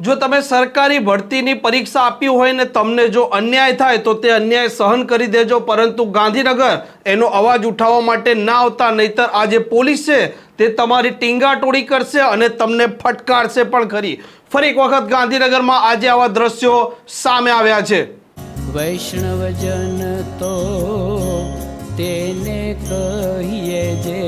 જો તમે સરકારી ભરતીની પરીક્ષા આપી હોય ને તમને જો અન્યાય થાય તો તે અન્યાય સહન કરી દેજો. પરંતુ ગાંધીનગર એનો અવાજ ઉઠાવવા માટે ના આવતા, નહીતર આ જે પોલીસ છે તે તમારી ટીંગાટોળી કરશે અને તમને ફટકારશે પણ ખરી. ફરી એક વખત ગાંધીનગરમાં આજે આવા દ્રશ્યો સામે આવ્યા છે. વૈષ્ણવજન તો તેને કહીએ જે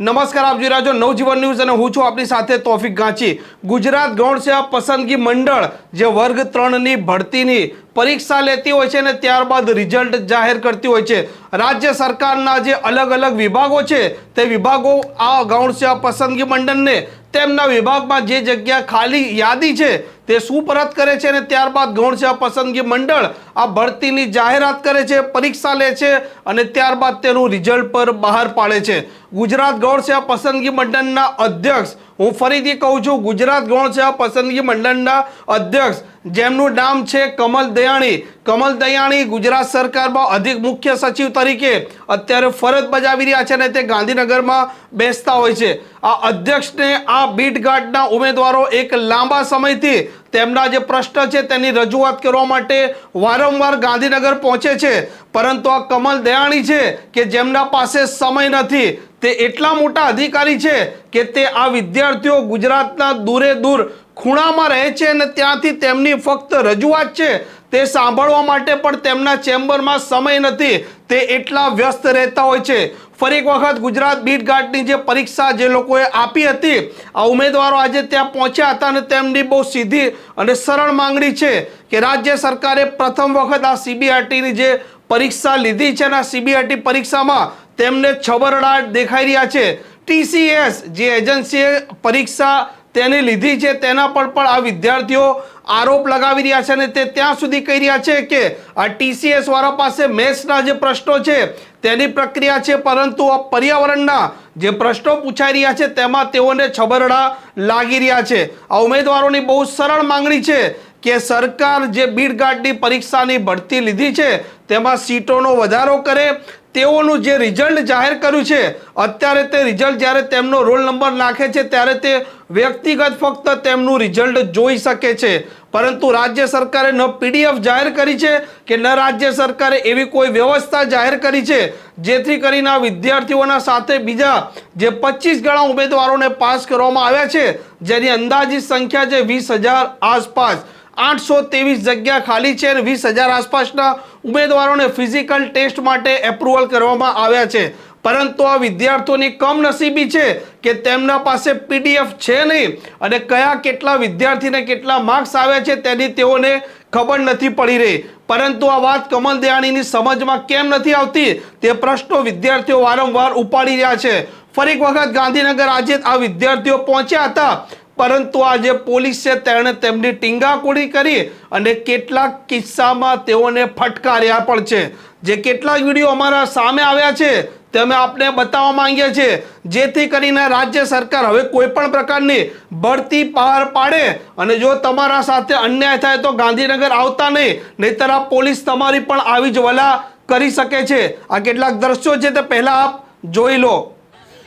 નમસ્કાર, આપ જોઈ રહ્યા છો નવજીવન ન્યૂઝ અને હું છું આપની સાથે તોફિક ગાંચી. ગુજરાત ગૌણ સેવા પસંદગી મંડળ, જે વર્ગ ત્રણની ભરતીની પરીક્ષા લેતી હોય છે અને ત્યારબાદ રિઝલ્ટ જાહેર કરતી હોય છે. રાજ્ય સરકારના જે અલગ અલગ વિભાગો છે, તે વિભાગો આ અગાઉણસ્યા પસંદગી મંડળને તેમના વિભાગમાં જે જગ્યા ખાલી યાદી છે, તે સુપરત કરે છે અને ત્યારબાદ ગૌણસેવા પસંદગી મંડળ આ ભરતીની જાહેરાત કરે છે, પરીક્ષા લે છે અને ત્યારબાદ તેનું રિઝલ્ટ પર બહાર પાડે છે. ગુજરાત ગૌણસેવા પસંદગી મંડળના અધ્યક્ષ હું ફરીથી કહું છું, ગુજરાત ગૌણ સેવા પસંદગી મંડળના અધ્યક્ષ, જેમનું નામ છે કમલ દયાણી. કમલ દયાણી ગુજરાત સરકારમાં અધિક મુખ્ય સચિવ તરીકે અત્યારે ફરજ બજાવી રહ્યા છે અને તે ગાંધીનગરમાં બેસતા હોય છે. આ અધ્યક્ષને આ બીટ ગાર્ડના ઉમેદવારો એક લાંબા સમયથી તેમના જે પ્રશ્ન છે તેની રજૂઆત કરવા માટે વારંવાર ગાંધીનગર પહોંચે છે. પરંતુ આ કમલ દયાણી છે કે જેમના પાસે સમય નથી, તે એટલા મોટા અધિકારી છે કે તે આ વિદ્યાર્થીઓ ગુજરાતના દૂરે દૂર ખૂણામાં રહે છે અને ત્યાંથી તેમની ફક્ત રજૂઆત છે તે સાંભળવા માટે પણ તેમના ચેમ્બરમાં સમય નથી. તે એટલા વ્યસ્ત રહેતા હોય છે. ફરી એક વખત ગુજરાત બીટ ગાર્ડની જે પરીક્ષા જે લોકોએ આપી હતી, આ ઉમેદવારો આજે ત્યાં પહોંચ્યા હતા અને તેમની બહુ સીધી અને સરળ માંગણી છે કે રાજ્ય સરકારે પ્રથમ વખત આ સીબીઆરટીની જે પરીક્ષા લીધી છે અને આ સીબીઆરટી પરીક્ષામાં તેમને છબરડાટ દેખાઈ રહ્યા છે. ટીસીએસ જે એજન્સીએ પરીક્ષા તેને લીધી છે, તેના પર પણ આ વિદ્યાર્થીઓ આરોપ લગાવી રહ્યા છે અને તે ત્યાં સુધી કહી રહ્યા છે કે આ ટીસીએસ વાળા પાસે મેથ્સના જે પ્રશ્નો છે તેની પ્રક્રિયા છે, પરંતુ આ પર્યાવરણના જે પ્રશ્નો પૂછાઈ રહ્યા છે, તેમાં તેઓને છબરડા લાગી રહ્યા છે. આ ઉમેદવારોની બહુ સરળ માંગણી છે કે સરકાર જે બીડ પરીક્ષાની ભરતી લીધી છે, તેમાં સીટોનો વધારો કરે. તેઓનું જે રિઝલ્ટ જાહેર કર્યું છે, અત્યારે તે રિઝલ્ટ જ્યારે તેમનો રોલ નંબર નાખે છે, ત્યારે તે વ્યક્તિગત ફક્ત તેમનું રિઝલ્ટ જોઈ શકે છે. પરંતુ રાજ્ય સરકારે ન પીડીએફ જાહેર કરી છે કે ન રાજ્ય સરકારે એવી કોઈ વ્યવસ્થા જાહેર કરી છે, જેથી કરીને વિદ્યાર્થીઓના સાથે બીજા જે પચીસ ગણા ઉમેદવારોને પાસ કરવામાં આવ્યા છે, જેની અંદાજિત સંખ્યા છે વીસ હજાર આસપાસ. આઠસો ત્રેવીસ જગ્યા ખાલી છે અને વીસ હજાર આસપાસના ઉમેદવારોને ફિઝિકલ ટેસ્ટ માટે એપ્રુવલ કરવામાં આવ્યા છે. પરંતુ આ વિદ્યાર્થીઓની કમનસીબી છે કે તેમના પાસે પીડીએફ છે નહીં અને કયા કેટલા વિદ્યાર્થીને કેટલા માર્ક્સ આવ્યા છે તેની તેઓને ખબર નથી પડી રહી. પરંતુ આ વાત કમલ દયાણીની સમજમાં કેમ નથી આવતી તે પ્રશ્નો વિદ્યાર્થીઓ વારંવાર ઉપાડી રહ્યા છે. ફરી એક વખત ગાંધીનગર આજે આ વિદ્યાર્થીઓ પહોંચ્યા હતા. પરંતુ આ જે પોલીસ છે તેણે તેમની ટીંગાકોડી કરી અને કેટલાક કિસ્સામાં તેઓને ફટકાર્યા પણ છે. જે કેટલાક વીડિયો અમારા સામે આવ્યા છે તે અમે આપને બતાવવા માંગીએ છીએ, જેથી કરીને રાજ્ય સરકાર હવે કોઈ પણ પ્રકારની બઢતી બહાર પાડે અને જો તમારા સાથે અન્યાય થાય તો ગાંધીનગર આવતા નહીં, નહીતર આ પોલીસ તમારી પણ આવી જ વલા કરી શકે છે. આ કેટલાક દ્રશ્યો છે તે પહેલાં આપ જોઈ લો.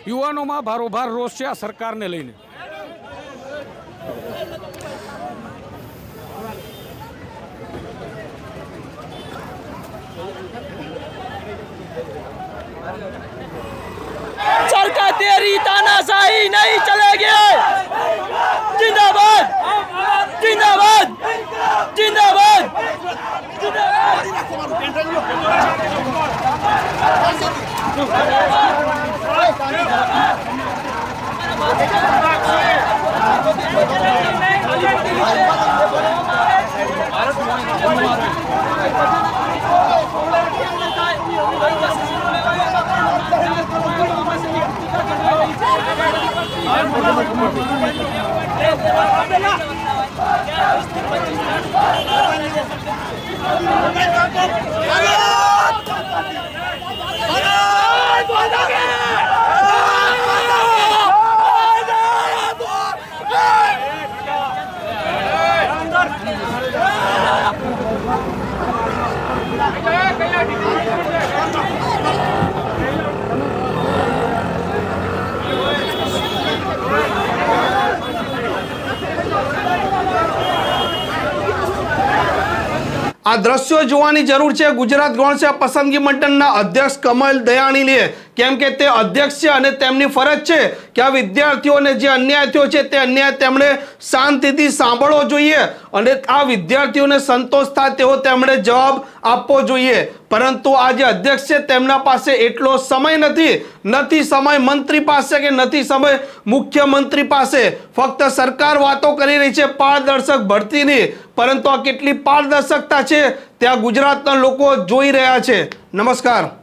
યુવાનોમાં ભારોભાર રોષ છે આ સરકારને લઈને. सरकार तेरी तानाशाही नहीं चलेगी Vamos lá, vamos lá. આ દ્રશ્યો જોવાની જરૂર છે. ગુજરાત ગૌણ સેવા પસંદગી મંડળના અધ્યક્ષ કમલ દયાણીને કેમ કે તે અધ્યક્ષ છે અને તેમની ફરજ છે કે આ વિદ્યાર્થીઓને જે અન્યાય થયો છે તે અન્યાય તેમણે શાંતિથી સાંભળવો જોઈએ અને આ વિદ્યાર્થીઓને સંતોષ થાય તેવો તેમણે જવાબ આપવો જોઈએ. પરંતુ આ જે અધ્યક્ષ છે તેમના પાસે એટલો સમય નથી નથી સમય મંત્રી પાસે કે નથી સમય મુખ્યમંત્રી પાસે. ફક્ત સરકાર વાતો કરી રહી છે પારદર્શક ભરતીની, પરંતુ આ કેટલી પારદર્શકતા છે ત્યાં ગુજરાતના લોકો જોઈ રહ્યા છે. નમસ્કાર.